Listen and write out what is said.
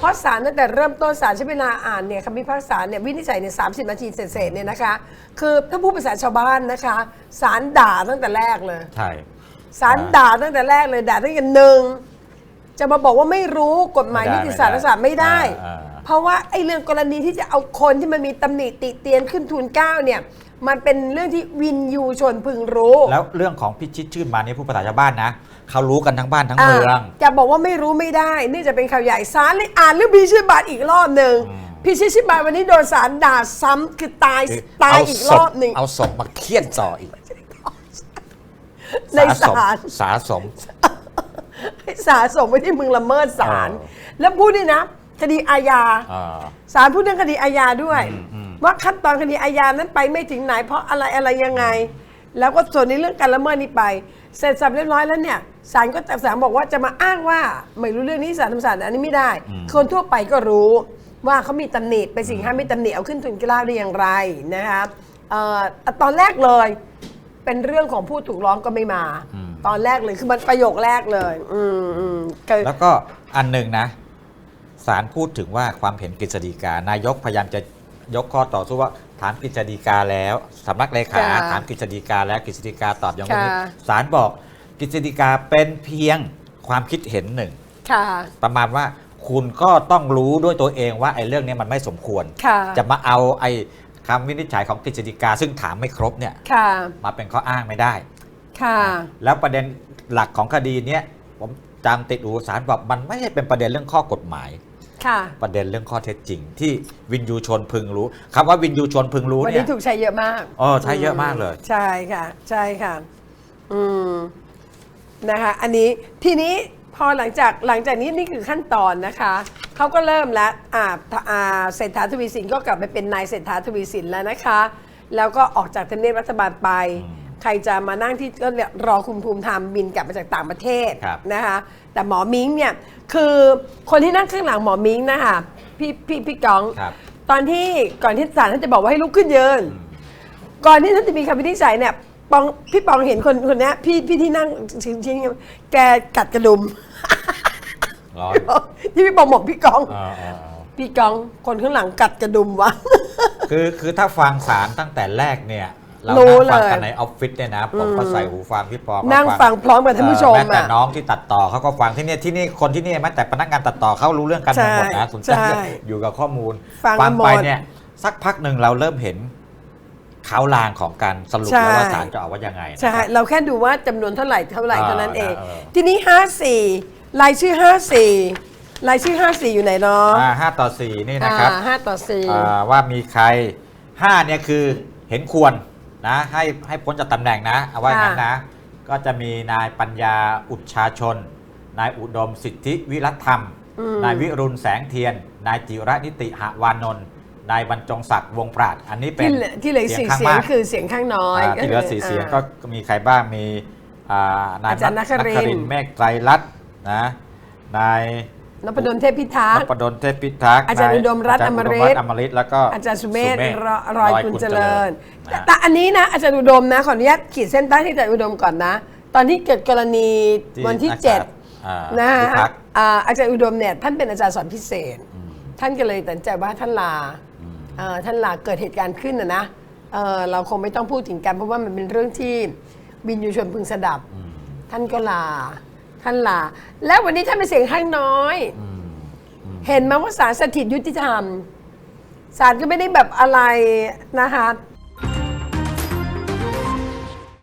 เพราะศาลตั้งแต่เริ่มต้นศาลใช้เวลาอ่านเนี่ยคำพิพากษาเนี่ยวินิจฉัยเนี่ยสามสิบนาทีเศษๆเนี่ยนะคะ คือถ้าพูดภาษาชาวบ้านนะคะศาลด่าตั้งแต่แรกเลยใช่ ศาลด่าตั้งแต่แรกเลยด่าตั้งแต่หนึ่งจะมาบอกว่าไม่รู้กฎหมายไม่นิได้ติศาสตร์ศาสตร์ไม่ได้ อ่าอ่า เพราะว่าไอ้เรื่องกรณีที่จะเอาคนที่มันมีตำหนิติเตียนขึ้นทูลเกล้าเนี่ย มันเป็นเรื่องที่วินยูชนพึงรู้แล้วเรื่องของพิชิตชื่นมานี่ผู้ภาษาชาวบ้านนะเขารู้กันทั้งบ้านทั้งเมืองะจะบอกว่าไม่รู้ไม่ได้เนื่องจากเป็นข่าวใหญ่ศาลเลยอ่านเรื่องพิชิตบาทอีกรอบหนึ่งอืมพิชิตบาทวันนี้โดนศาลด่าซ้ำคือตายคือตายเอีกรอบหนึ่งเอาศพมาเคี่ยนต่ออีกในสาสมศาลสาสมให้สาสมไว้ที่มึงละเมิดศาลอ๋อแล้วพูดด้วยนะ คดีอาญาอ่าศาลพูดเรื่องคดีอาญาด้วยอืมอืม ว่าขั้นตอนคดีอาญานั้นไปไม่ถึงไหน เพราะอะไรอะไรยังไง แล้วก็ส่วนในเรื่องการละเมิดนี้ไป เสร็จสับเรียบร้อยแล้วเนี่ยศาลก็แต่ศาลบอกว่าจะมาอ้างว่าไม่รู้เรื่องนี้ศาลทำศาลอันนี้ไม่ได้ คนทั่วไปก็รู้ว่าเขามีตำหนิเป็นสิ่งห้ามไม่ตำหนิเอาขึ้นทุนกล้าวได้อย่างไรนะคะเอ่อตอนแรกเลยเป็นเรื่องของผู้ถูกร้องก็ไม่มาอืมตอนแรกเลยคือมันประโยคแรกเลยอืมอืมคือแล้วก็อันหนึ่งนะศาลพูดถึงว่าความเห็นกฤษฎีกานายกพยายามจะ ยกข้อต่อสู้ว่าถามกฤษฎีกาแล้วสำนักเลขาค่ะถามกฤษฎีกาแล้วกฤษฎีกาตอบอย่างนี้ค่ะ ศาลบอกกฤษฎีกาเป็นเพียงความคิดเห็นหนึ่ง ค่ะ ประมาณว่าคุณก็ต้องรู้ด้วยตัวเองว่าไอ้เรื่องนี้มันไม่สมควร ค่ะ จะมาเอาไอ้คำวินิจฉัยของกฤษฎีกา ซึ่งถามไม่ครบเนี่ยค่ะ มาเป็นข้ออ้างไม่ได้ ค่ะ แล้วประเด็นหลักของคดีเนี้ยผมจำติดหูสารบอกมันไม่ใช่เป็นประเด็นเรื่องข้อกฎหมายค่ะ ประเด็นเรื่องข้อเท็จจริง ที่วินยูชนพึงรู้คำว่าวินยูชนพึงรู้วันเนี่นี้ยถูกใช้เยอะมากอ๋อใช้เยอะมากเลย ใช่ค่ะ ใช่ค่ะ อืมนะคะอันนี้ทีนี้พอหลังจากหลังจากนี้นี่คือขั้นตอนนะคะเขาก็เริ่มแล้วอ่าอ่าเศรษฐาทวีสินก็กลับไปเป็นนายเศรษฐาทวีสินแล้วนะคะ แล้วก็ออกจากทำเนียบรัฐบาลไปอืม ใครจะมานั่งที่ก็เนี่ยรอคุณภูมิธรรมบินกลับมาจากต่างประเทศครับ นะคะ แต่หมอมิงเนี่ยคือคนที่นั่งข้างหลังหมอมิงนะคะพี่พี่พี่กอง ครับ ตอนที่ก่อนที่ศาลท่านจะบอกว่าให้ลุกขึ้นยืน ก่อนที่ท่านจะมีคำวินิจฉัยเนี่ยปองพี่ปองเห็นคนคนเนี้ยพี่พี่ที่นั่งชิ้นๆแกกัดกระดุม ร้อนที่พี่ปองบอกพี่กอง อ่าอ่าอ่าพี่กองคนข้างหลังกัดกระดุมวะ คือคือถ้าฟังสารตั้งแต่แรกเนี่ย เรารู้นั่งฟังเลยกันในออฟฟิศเนี่ยนะผมก็ใส่หูฟังพี่ปอก็นั่งฟังพร้อมกับท่านผู้ชมเออแม้แต่อะน้องที่ตัดต่อเขาก็ฟังที่เนี่ยที่นี่คนที่นี่แม้แต่พนักงานตัดต่อเขารู้เรื่องกันใช่หมดนะสนใจใช่อยู่กับข้อมูลฟังไปหมดเนี่ย สักพักหนึ่งเราเริ่มเห็นเขาลางของการสรุปใช่ แล้วว่าศาลจะออกว่ายังไงนะใช่ครับเราแค่ดูว่าจำนวนเท่าไหร่เท่าไหร่อ่าเท่านั้นเองเออ ทีนี้ 54รายชื่อ 54รายชื่อ 54 อยู่ไหนเนาะอ่าห้าต่อสี่นี่นะครับอ่าห้าต่อสี่อ่าว่ามีใครห้าเนี่ยคือเห็นควร นะให้ให้พ้นจากตำแหน่งนะเอาไว้งั้นนะ ก็จะมีนายปัญญาอุชาชน นายอุดมสิทธิวิรัตธรรมอืมนายวิรุณแสงเทียน นายจิระนิติหวานนท์นายบรรจงศักดิ์วงปราด อันนี้เป็นที่เหลือที่เหลือสี่ข้างเสียงมากคือเสียงข้างน้อยอ่าที่เหลือสี่เสียงก็มีใครบ้างมีอ่านายอาจารย์นครินทร์นทร์เมฆไตรรัตน์นะนาย นพดลเทพพิทักนษ์พดลเทพพิทักษ์อาจารย์นอุดมรัตน์าจาย์อมฤตอุดรัตน์อมฤตแล้วก็อาจารย์สุเมธธรรอยกุลเจริญแต่นะแต่อันนี้นะอาจารย์อุดมนะขออนุญาตขีดเส้นใต้ที่อาจารย์อุดมก่อนนะ ตอนที่เกิดกรณีที่วันที่นักเจ็ดอ่านะพิทัฮะกษ์อ่าอาจารย์อุดมเนี่ยท่านเป็นอาจารย์สอนพิเศษอืมท่านก็เลยตัดสินใจว่าท่านลาอืมเอ่อท่านลาเกิดเหตุการณ์ขึ้นนะนะเอ่อเราคงไม่ต้องพูดถึงกันเพราะว่ามันเป็นเรื่องที่บินยูชนพึงสดับอืมท่านก็ลา ท่านลา แล้ววันนี้ท่านเป็นเสียงข้างน้อยอืมอืมเห็นไหมว่าศาลสถิตยุติธรรม ศาลก็ไม่ได้แบบอะไรนะคะ